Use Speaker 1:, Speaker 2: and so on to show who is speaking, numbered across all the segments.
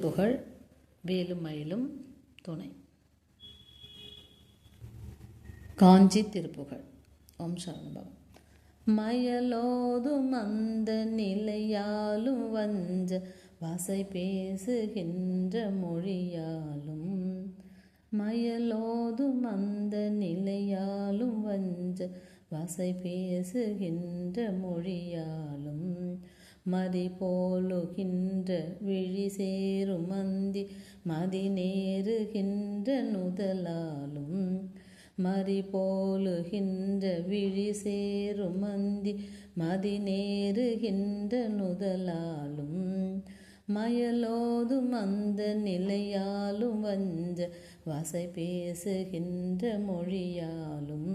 Speaker 1: புகழ் வேலும் மயிலும் துணை. காஞ்சி திருப்புகழ். ஓம் சரணபவம். மயலோதும் அந்த நிலையாலும் வஞ்ச வாசை பேசுகின்ற மொழியாலும் மயலோதும் அந்த நிலையாலும் வஞ்ச வசை பேசுகின்ற மொழியாலும் மதி போலுகின்ற விழி சேரும் மந்தி மதி நேருகின்ற நுதலாலும் மறி போலுகின்ற விழி சேரும் மந்தி மதி நேருகின்ற நுதலாலும் மயலோதும் அந்த நிலையாலும் வஞ்ச வசை பேசுகின்ற மொழியாலும்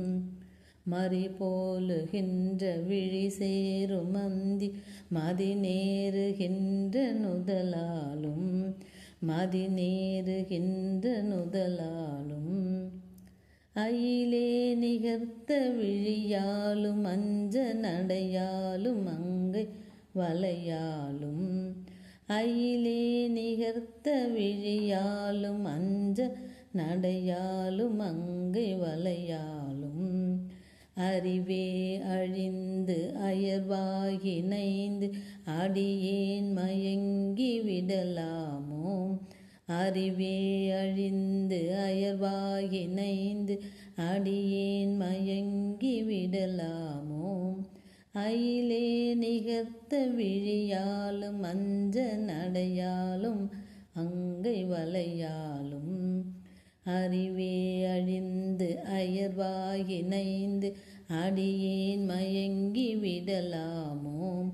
Speaker 1: மறி போலுகின்ற விழி சேரும் மந்தி மதி நேருகின்ற நுதலாலும் மதி நேருகின்ற நுதலாலும். அயிலே நிகர்த்த விழியாலும் அஞ்ச நடையாலும் அங்கை வலையாலும். அயிலே நிகர்த்த விழியாலும் அஞ்ச நடையாலும் அங்கை வலையாலும் அறிவே அழிந்து அயர்வாகி நைந்து அடியேன் மயங்கி விடலாமோ? அறிவே அழிந்து அயர்வாகி நைந்து அடியேன் மயங்கி விடலாமோ? அயிலே நிகர்த்த விழியாலும் அஞ்ச நடையாலும் அங்கை வலையாலும் அறிவே அழிந்து அயர்வாயினைந்து அடியேன் மயங்கி விடலாமோ?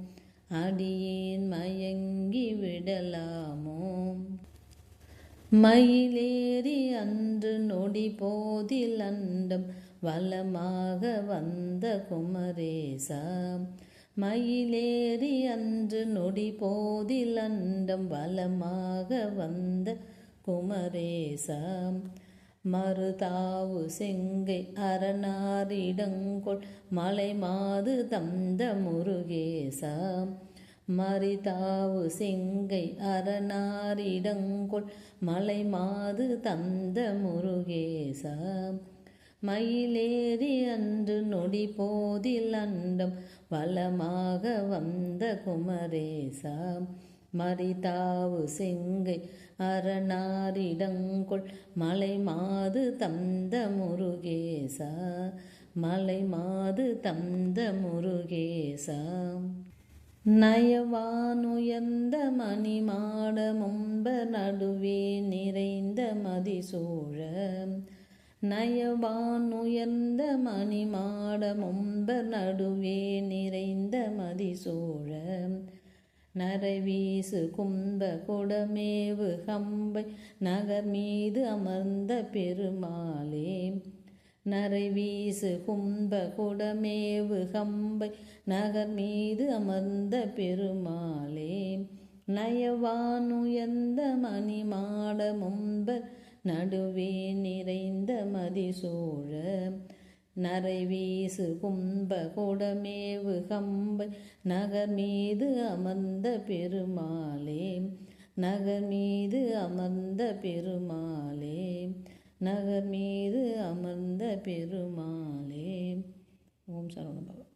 Speaker 1: அடியேன் மயங்கி விடலாமோ? மயிலேறி அன்று நொடி போதில் அண்டம் வளமாக வந்த குமரேசா. மயிலேறி அன்று நொடி போதில் அண்டம் வளமாக வந்த குமரேசா. மறுதாவு செங்கை அரணாரிடங்கொள் மலை மாது தந்த முருகேசா. மறிதாவு செங்கை அரணாரிடங்கொள் மலை மாது தந்த முருகேசா. மயிலேறி அன்று நொடி போதில் அண்டம் வளமாக வந்த குமரேசா. மரிதாவு செங்கை அரணாரிடங்கொள் மலை மாது தந்த முருகேசா மலை மாது தந்த முருகேசா. நயவானுயர்ந்த மணிமாட மும்ப நடுவே நிறைந்த மதிசூழ நயவானுயர்ந்த மணிமாட மும்ப நடுவே நிறைந்த மதிசூழ நரவீசு கும்ப குடமேவு கம்பை நகர் மீது அமர்ந்த பெருமாளே. நரைவீசு கும்ப குடமேவு கம்பை நகர் மீது அமர்ந்த பெருமாளே. நயவானுயர்ந்த மணிமாட மும்ப நடுவே நிறைந்த மதிசூழ. நரைவீசு கும்ப குடமேவு கம்பை நகர் மீது அமர்ந்த பெருமாளே நகர் மீது அமர்ந்த பெருமாளே நகர் மீது அமர்ந்த பெருமாளே. ஓம் சரவண பகவான்.